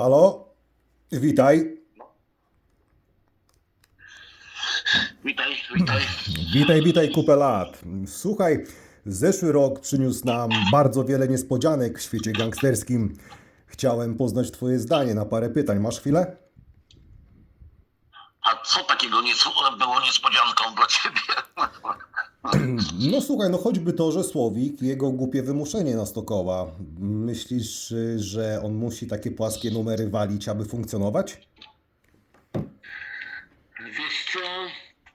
Halo? Witaj. Witaj, witaj. Witaj, witaj kupę lat. Słuchaj, zeszły rok przyniósł nam bardzo wiele niespodzianek w świecie gangsterskim. Chciałem poznać Twoje zdanie na parę pytań. Masz chwilę? A co takiego nie, było niespodzianką dla ciebie? No słuchaj, no choćby to, że Słowik jego głupie wymuszenie na Stokoła. Myślisz, że on musi takie płaskie numery walić, aby funkcjonować? Wiesz co,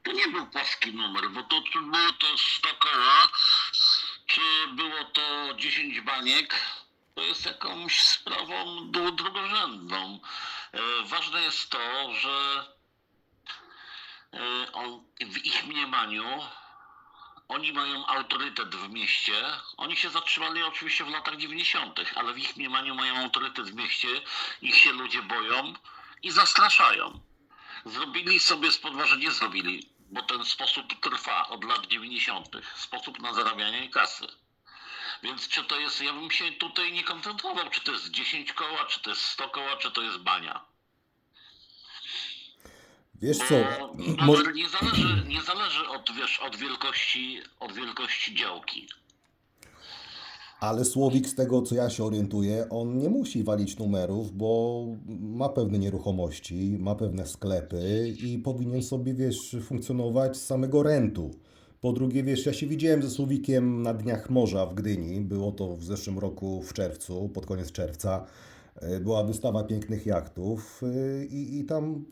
to nie był płaski numer, bo to czy było to 100 koła, czy było to 10 baniek, to jest jakąś sprawą dru- drugorzędną. E, ważne jest to, że e, on, w ich mniemaniu oni mają autorytet w mieście. Oni się zatrzymali oczywiście w latach 90., ale w ich mniemaniu mają autorytet w mieście, ich się ludzie boją i zastraszają. Zrobili sobie z podważenia, zrobili, bo ten sposób trwa od lat 90. Sposób na zarabianie kasy. Więc czy to jest, ja bym się tutaj nie koncentrował, czy to jest 10 koła, czy to jest 100 koła, czy to jest bania. Wiesz co? Bo mo- numer nie zależy, nie zależy od, wiesz, od wielkości, od wielkości działki. Ale Słowik, z tego co ja się orientuję, on nie musi walić numerów, bo ma pewne nieruchomości, ma pewne sklepy i powinien sobie, wiesz, funkcjonować z samego rentu. Po drugie, wiesz, ja się widziałem ze Słowikiem na Dniach Morza w Gdyni, było to w zeszłym roku w czerwcu, pod koniec czerwca. E, Była wystawa pięknych jachtów e, i, i tam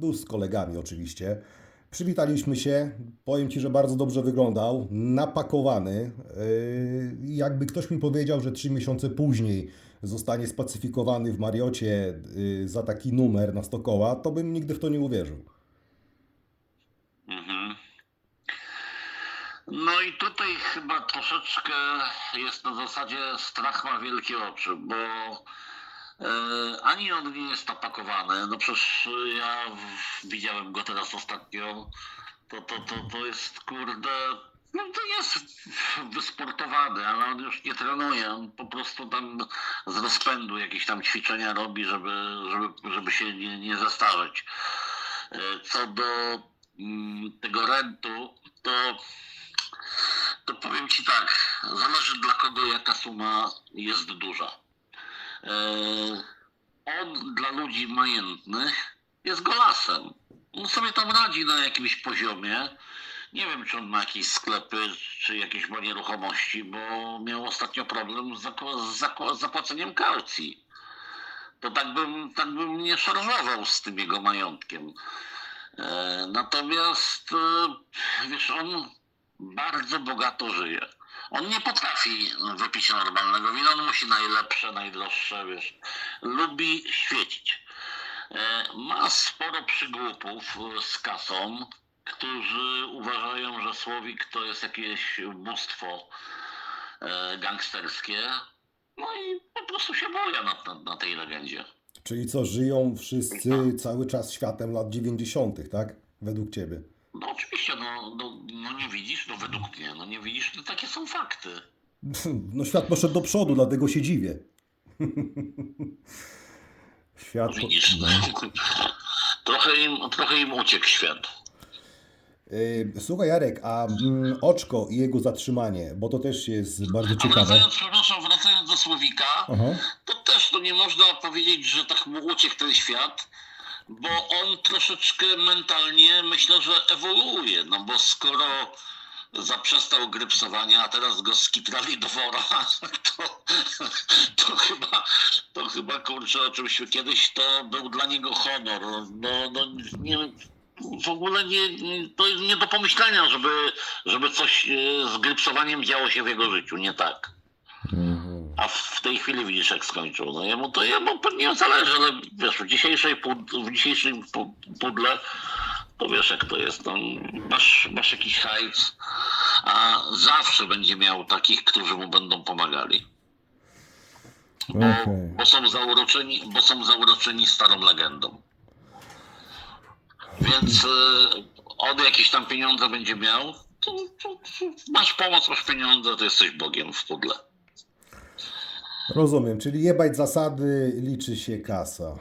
był z kolegami oczywiście. Przywitaliśmy się. Powiem Ci, że bardzo dobrze wyglądał. Napakowany. Yy, Jakby ktoś mi powiedział, że trzy miesiące później zostanie spacyfikowany w Mariocie za taki numer na 100 koła, to bym nigdy w to nie uwierzył. Mhm. No i tutaj chyba troszeczkę jest na zasadzie strach ma wielkie oczy, bo e, ani on nie jest napakowany, no przecież ja widziałem go teraz ostatnio, to, to, to, to jest kurde, no to jest wysportowany, ale on już nie trenuje, on po prostu tam z rozpędu jakieś tam ćwiczenia robi, żeby, żeby, żeby się nie, nie zestarzeć. E, Co do mm, tego rentu, to, to powiem Ci tak, zależy dla kogo jaka suma jest duża. E, On dla ludzi majętnych jest golasem. On sobie tam radzi na jakimś poziomie. Nie wiem, czy on ma jakieś sklepy, czy jakieś ma nieruchomości, bo miał ostatnio problem z, z zapłaceniem kaucji. To tak bym, tak bym nie szarżował z tym jego majątkiem. E, Natomiast, e, wiesz, on bardzo bogato żyje. On nie potrafi wypić normalnego wina, on musi najlepsze, najdroższe, wiesz. Lubi świecić. E, Ma sporo przygłupów e, z kasą, którzy uważają, że Słowik to jest jakieś bóstwo e, gangsterskie. No i po prostu się boję na, na, na tej legendzie. Czyli co, żyją wszyscy cały czas światem lat 90., tak? Według Ciebie. No no, no, no nie widzisz, no według mnie, no nie widzisz, to takie są fakty. No świat poszedł do przodu, dlatego się dziwię. Świat... po- Widzisz, no. trochę, im, trochę im uciekł świat. Słuchaj Jarek, a mm, Oczko i jego zatrzymanie, bo to też jest bardzo A ciekawe. wracając, przepraszam, wracając do Słowika, Aha. to też to nie można powiedzieć, że tak mu uciekł ten świat, bo on troszeczkę mentalnie myślę, że ewoluuje, no bo skoro zaprzestał grypsowania, a teraz go skitrali do wora, to, to chyba, to chyba kurczę, o czymś kiedyś to był dla niego honor. No, no nie, w ogóle nie, nie- to jest nie do pomyślenia, żeby, żeby coś e, z grypsowaniem działo się w jego życiu, nie tak. A w tej chwili widzisz, jak skończył. No jemu to jemu nie zależy, ale wiesz, w dzisiejszej w dzisiejszym pu- pudle to wiesz jak to jest. No, masz, masz jakiś hajs, a zawsze będzie miał takich, którzy mu będą pomagali. Bo, Okej. bo są zauroczeni, bo są zauroczeni starą legendą. Więc y, on jakieś tam pieniądze będzie miał, to, to, to masz pomoc, masz pieniądze, to jesteś Bogiem w pudle. Rozumiem, czyli jebać zasady, liczy się kasa.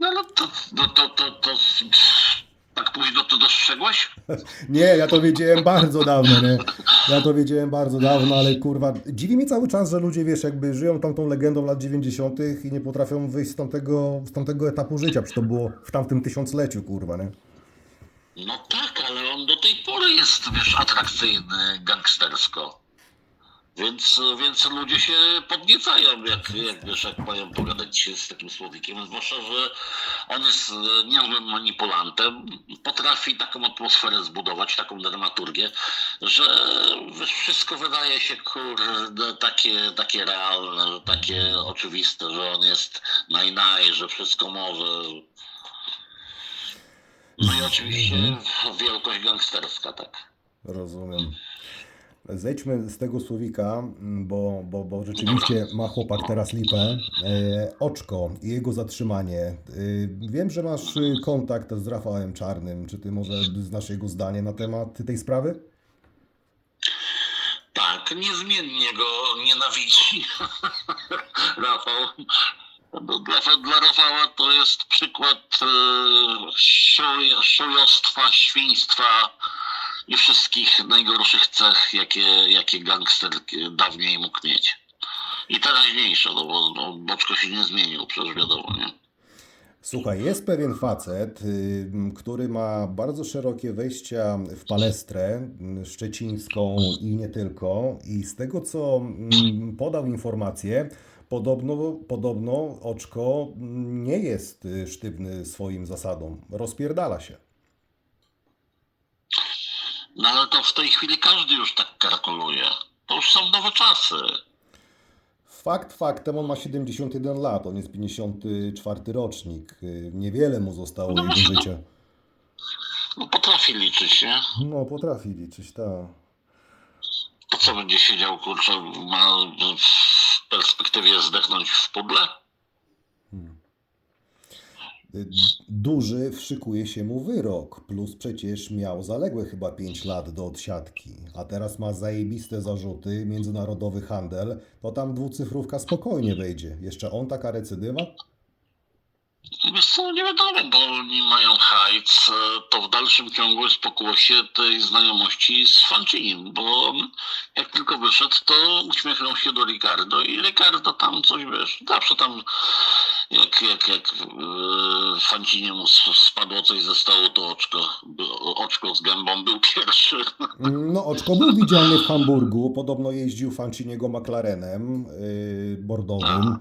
No ale to, to, to, to, to tak późno to dostrzegłeś? Nie, ja to wiedziałem bardzo dawno, nie? Ja to wiedziałem bardzo dawno, ale kurwa, dziwi mnie cały czas, że ludzie, wiesz, jakby żyją tamtą legendą lat 90. i nie potrafią wyjść z tamtego, z tamtego etapu życia, przecież to było w tamtym tysiącleciu, kurwa, nie? No tak, ale on do tej pory jest, wiesz, atrakcyjny gangstersko. Więc, więc ludzie się podniecają, jak, jak, wiesz, jak mają pogadać się z takim słowikiem. Zwłaszcza, że on jest e, niezłym manipulantem. Potrafi taką atmosferę zbudować, taką dramaturgię, że wiesz, wszystko wydaje się, kurde, takie, takie realne, że takie oczywiste, że on jest naj-naj, że wszystko może. No i oczywiście wielkość gangsterska, tak. Rozumiem. Zejdźmy z tego słowika, m, bo, bo, bo rzeczywiście ma chłopak teraz lipę. E, oczko i jego zatrzymanie. E, wiem, że masz y, kontakt z Rafałem Czarnym. Czy ty może znasz jego zdanie na temat tej sprawy? Tak, niezmiennie go nienawidzi Rafał. No, Dla, dla Rafała to jest przykład e, szuj- szujostwa, świństwa i wszystkich najgorszych cech, jakie, jakie gangster dawniej mógł mieć. I teraźniejsze, no bo no, Boczko się nie zmienił, przecież wiadomo, nie? Słuchaj, jest pewien facet, który ma bardzo szerokie wejścia w palestrę szczecińską i nie tylko. I z tego, co podał informację, podobno, podobno oczko nie jest y, sztywny swoim zasadom. Rozpierdala się. No ale to w tej chwili każdy już tak kalkuluje. To już są nowe czasy. Fakt faktem, on ma 71 lat, on jest 54 rocznik. Y, Niewiele mu zostało No jego no. życia. No potrafi liczyć, nie? No, potrafi liczyć, tak. To co będzie siedział, kurczę, ma w perspektywie zdechnąć w pudle? Duży wszykuje się mu wyrok, plus przecież miał zaległe chyba 5 lat do odsiadki, a teraz ma zajebiste zarzuty, międzynarodowy handel, to tam dwucyfrówka spokojnie wejdzie. Jeszcze on taka recydywa? Wiesz co, nie wiadomo, bo oni mają hajc, e, to w dalszym ciągu jest pokłosie tej znajomości z Fancinim, bo jak tylko wyszedł, to uśmiechnął się do Ricardo i Ricardo tam coś, wiesz, zawsze tam jak, jak, jak e, Fanciniemu s- spadło coś ze stołu, to oczko, oczko z gębą był pierwszy. No, Oczko był widziany w Hamburgu, podobno jeździł Fanciniego McLarenem yy, bordowym.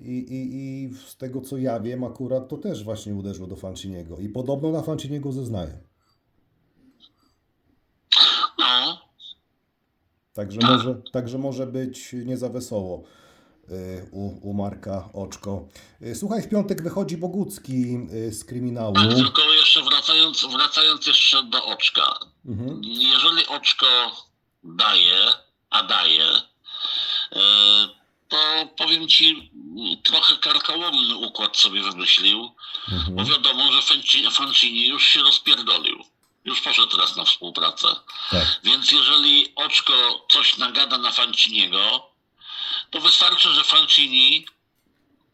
I, i, I z tego co ja wiem, akurat to też właśnie uderzyło do Fanciniego. I podobno na Fanciniego zeznaje. No, Także może, także może być nie za wesoło y, u, u Marka Oczko. Y, Słuchaj, w piątek wychodzi Bogucki y, z kryminału. tak, tylko jeszcze wracając, wracając jeszcze do oczka. Mhm. jeżeli oczko daje, a daje, to powiem ci, trochę karkołomny układ sobie wymyślił, bo Mhm. wiadomo, że Fanci- Fancini już się rozpierdolił. Już poszedł teraz na współpracę. Tak. Więc jeżeli oczko coś nagada na Fanciniego, to wystarczy, że Fancini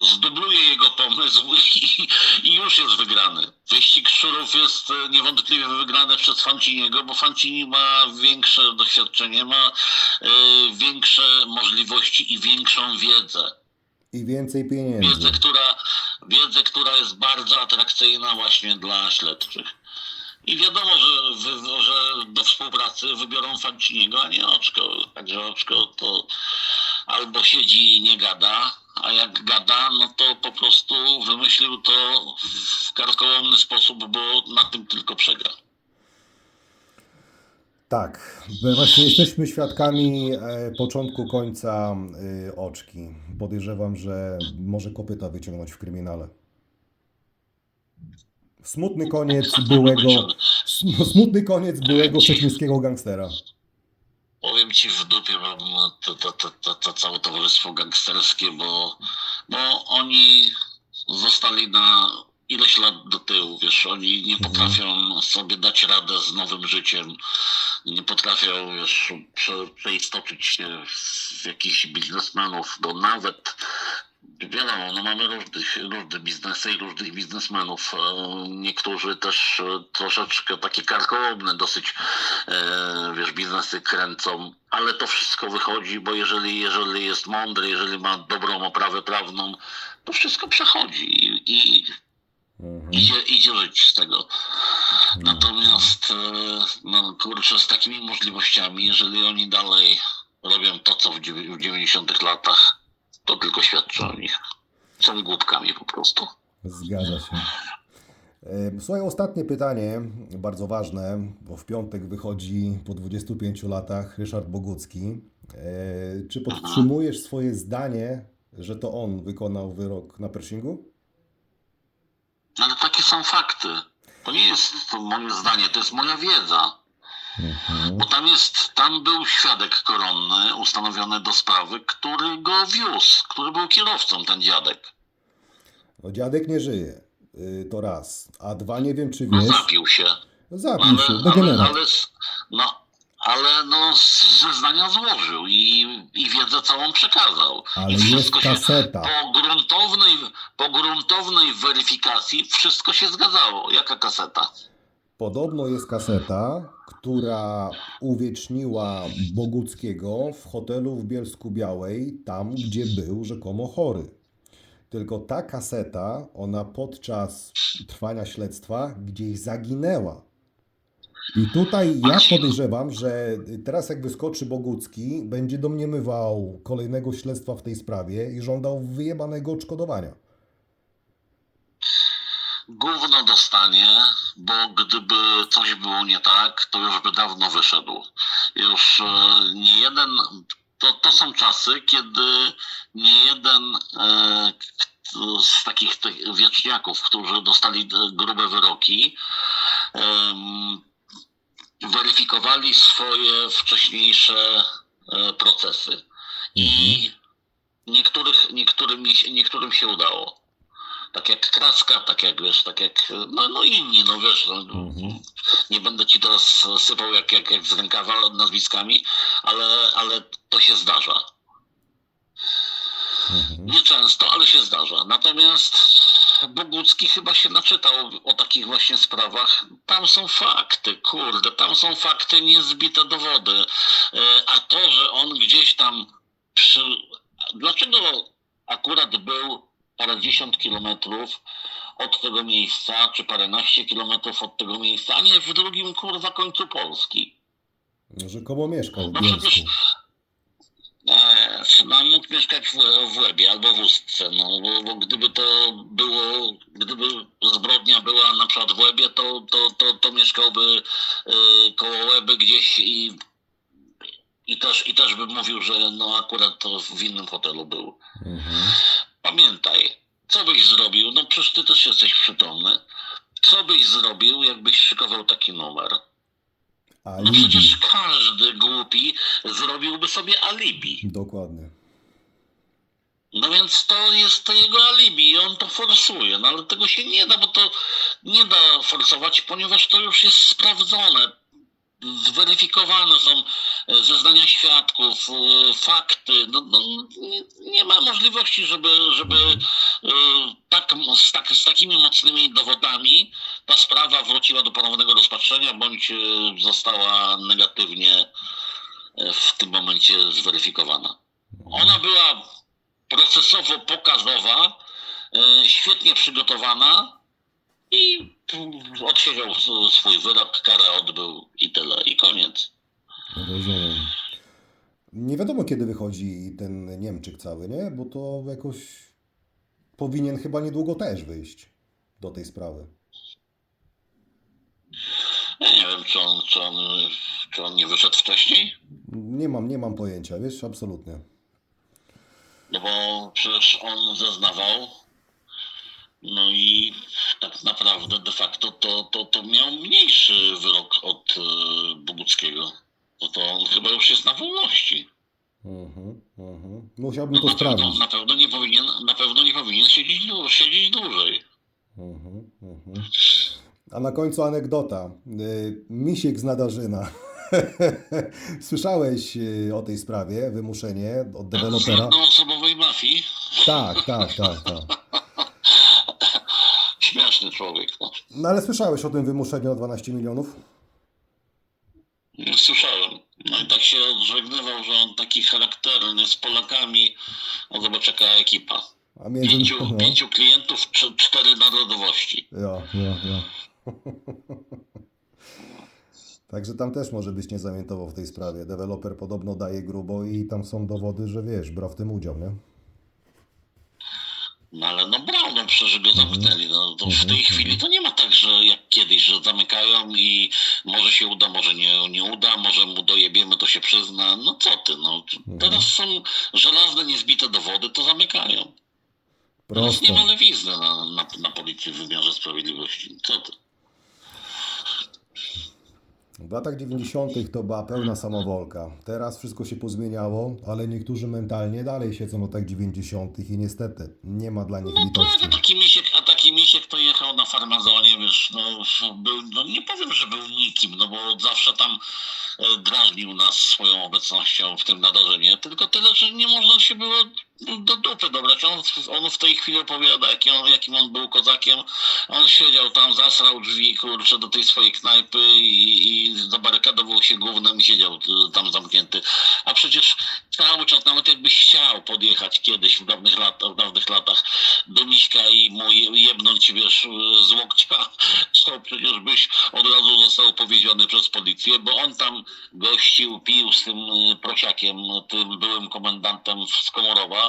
zdubluje jego pomysł i, i już jest wygrany. Wyścig szczurów jest e, niewątpliwie wygrany przez Fanciniego, bo Fancini ma większe doświadczenie, ma e, większe możliwości i większą wiedzę. I więcej Wiedzę pieniędzy. która, wiedzę, która jest bardzo atrakcyjna właśnie dla śledczych. I wiadomo, że, wy, że do współpracy wybiorą Fanciniego, a nie Oczko. Także Oczko to albo siedzi i nie gada, a jak gada, no to po prostu wymyślił to w karkołomny sposób, bo na tym tylko przegra. Tak, właśnie jesteśmy świadkami e, początku końca e, Oczki. Podejrzewam, że może kopyta wyciągnąć w kryminale. Smutny koniec byłego, sm- smutny koniec byłego szczecińskiego gangstera. Powiem ci w dupie mam to, to, to, to, to całe towarzystwo gangsterskie, bo, bo oni zostali na ileś lat do tyłu, wiesz, oni nie potrafią sobie dać radę z nowym życiem, nie potrafią, wiesz, prze, przeistoczyć się w jakichś biznesmenów, bo nawet wiadomo, no mamy różnych, różne biznesy i różnych biznesmenów. E, Niektórzy też e, troszeczkę takie karkołomne dosyć, e, wiesz, biznesy kręcą, ale to wszystko wychodzi, bo jeżeli, jeżeli jest mądry, jeżeli ma dobrą oprawę prawną, to wszystko przechodzi i, i Mhm. idzie, idzie żyć z tego. Natomiast, e, no kurczę, z takimi możliwościami, jeżeli oni dalej robią to, co w dziewię- w 90 latach, to tylko świadczy o nich. Są głupkami po prostu. Zgadza się. Słuchaj, ostatnie pytanie, bardzo ważne, bo w piątek wychodzi po 25 latach Ryszard Bogucki. E, Czy podtrzymujesz swoje zdanie, że to on wykonał wyrok na Pershingu? Ale takie są fakty. To nie jest to moje zdanie, to jest moja wiedza. Mhm. Bo tam jest, tam był świadek koronny ustanowiony do sprawy, który go wiózł, który był kierowcą, ten dziadek. No dziadek nie żyje, y, to raz. A dwa, nie wiem czy No wiesz, zapił się. zapił Ale, się, ale, degenerat. ale, s- no, ale no zeznania złożył i, i wiedzę całą przekazał. Ale I jest wszystko się kaseta. po gruntownej, po gruntownej weryfikacji wszystko się zgadzało. Jaka kaseta? Podobno jest kaseta, która uwieczniła Boguckiego w hotelu w Bielsku Białej, tam gdzie był rzekomo chory. Tylko ta kaseta, ona podczas trwania śledztwa gdzieś zaginęła. I tutaj ja podejrzewam, że teraz jak wyskoczy Bogucki, będzie domniemywał kolejnego śledztwa w tej sprawie i żądał wyjebanego odszkodowania. Gówno dostanie, bo gdyby coś było nie tak, to już by dawno wyszedł. Już e, nie jeden. To, to są czasy, kiedy nie jeden e, z takich tych wieczniaków, którzy dostali e, grube wyroki, weryfikowali swoje wcześniejsze e, procesy. I niektórych, niektórym, niektórym się udało. Tak jak Kraska, tak jak wiesz, tak jak no, no inni, no wiesz, no, Mhm. nie będę ci teraz sypał jak, jak, jak z rękawa nazwiskami, ale, ale to się zdarza. Mhm. Nieczęsto, ale się zdarza. Natomiast Bogucki chyba się naczytał o takich właśnie sprawach. Tam są fakty, kurde, tam są fakty, niezbite dowody. E, A to, że on gdzieś tam przy... Dlaczego akurat był parędziesiąt kilometrów od tego miejsca, czy paręnaście kilometrów od tego miejsca, a nie w drugim kurwa końcu Polski? Rzekomo mieszkał w No przecież- Eee, no, mógł mieszkać w, w Łebie albo w Ustce, no, bo, bo gdyby to było, gdyby zbrodnia była na przykład w Łebie, to, to, to, to mieszkałby y, koło Łeby gdzieś i, i, też, i też by mówił, że no akurat to w innym hotelu był. Mhm. Pamiętaj, co byś zrobił, no przecież ty też jesteś przytomny, co byś zrobił, jakbyś szykował taki numer? No Alibi. przecież każdy głupi zrobiłby sobie alibi. Dokładnie. No więc to jest to jego alibi i on to forsuje, no ale tego się nie da, bo to nie da forsować, ponieważ to już jest sprawdzone. Zweryfikowane są e, zeznania świadków, e, fakty. No, no, nie, ma możliwości, żeby, żeby e, tak, z, tak, z takimi mocnymi dowodami ta sprawa wróciła do ponownego rozpatrzenia bądź została negatywnie w tym momencie zweryfikowana. Ona była procesowo-pokazowa, e, świetnie przygotowana i odsiedział swój wyrok, karę odbył i tyle, i koniec. Rozumiem. Nie wiadomo, kiedy wychodzi ten Niemczyk cały, nie? Bo to jakoś powinien chyba niedługo też wyjść do tej sprawy. Ja nie wiem, czy on, czy on, czy on nie wyszedł wcześniej, Nie mam, nie mam pojęcia, wiesz, absolutnie. no bo przecież on zeznawał, no i tak naprawdę de facto to, to, to miał mniejszy wyrok od e, Boguckiego. No to on chyba już jest na wolności. Mhm, mhm. Musiałbym No to na, pewno, sprawdzić. na pewno nie powinien, na pewno nie powinien siedzieć, siedzieć dłużej. Mhm, mhm. A na końcu anegdota. Y, Misiek z Nadarzyna. Słyszałeś y, o tej sprawie, wymuszenie od Z dewelopera? jednoosobowej mafii. Tak, tak, tak, tak. Śmieszny człowiek. No. No ale słyszałeś o tym wymuszeniu o 12 milionów? Nie słyszałem. No i tak się odżegnywał, że on taki charakterny z Polakami. No zobacz jaka ekipa. A między... Pięciu, no. pięciu klientów, cz- cztery narodowości. Ja, ja, ja. Także tam też może być nie zamiętował w tej sprawie. Deweloper podobno daje grubo i tam są dowody, że wiesz, brał w tym udział, nie? No ale no brał, no przecież go zamknęli. No, to w tej chwili to nie ma tak, że jak kiedyś, że zamykają i może się uda, może nie, nie uda, może mu dojebiemy, to się przyzna. No co ty, no. Teraz są żelazne, niezbite dowody, to zamykają. Teraz Prosto. nie ma lewizny na, na, na policji w wymiarze sprawiedliwości. Co ty? W latach 90. to była pełna samowolka. Teraz wszystko się pozmieniało, ale niektórzy mentalnie dalej siedzą od latach 90. i niestety nie ma dla nich No tak, litości. a taki misiek, a taki misiek to jechał na farmazonie, wiesz, no, był, no nie powiem, że był nikim, no bo zawsze tam e, drażnił nas swoją obecnością w tym nadarzeniu, tylko tyle, że nie można się było do dupy dobrać. On, on w tej chwili opowiada, jaki on, jakim on był kozakiem. On siedział tam, zasrał drzwi, kurczę, do tej swojej knajpy i, i zabarykadował się gównem i siedział y, tam zamknięty. A przecież cały czas, nawet jakbyś chciał podjechać kiedyś w dawnych, lat, w dawnych latach do Miśka i mu je- jebnąć, wiesz, z łokcia, to przecież byś od razu został powiedziony przez policję, bo on tam gościł, pił z tym y, prosiakiem, tym byłym komendantem z Komorowa,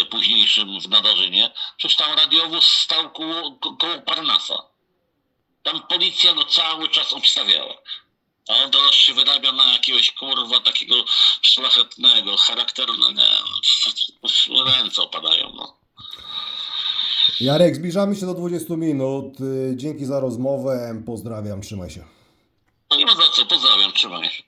y, późniejszym w Nadarzynie. Przecież tam radiowóz stał koło, ko- koło Parnasa. Tam policja go cały czas obstawiała. A on teraz się wyrabia na jakiegoś kurwa takiego szlachetnego, charakternego, nie, ręce opadają, no. Jarek, zbliżamy się do 20 minut. Y, Dzięki za rozmowę. Pozdrawiam, trzymaj się. No nie ma za co, pozdrawiam, trzymaj się.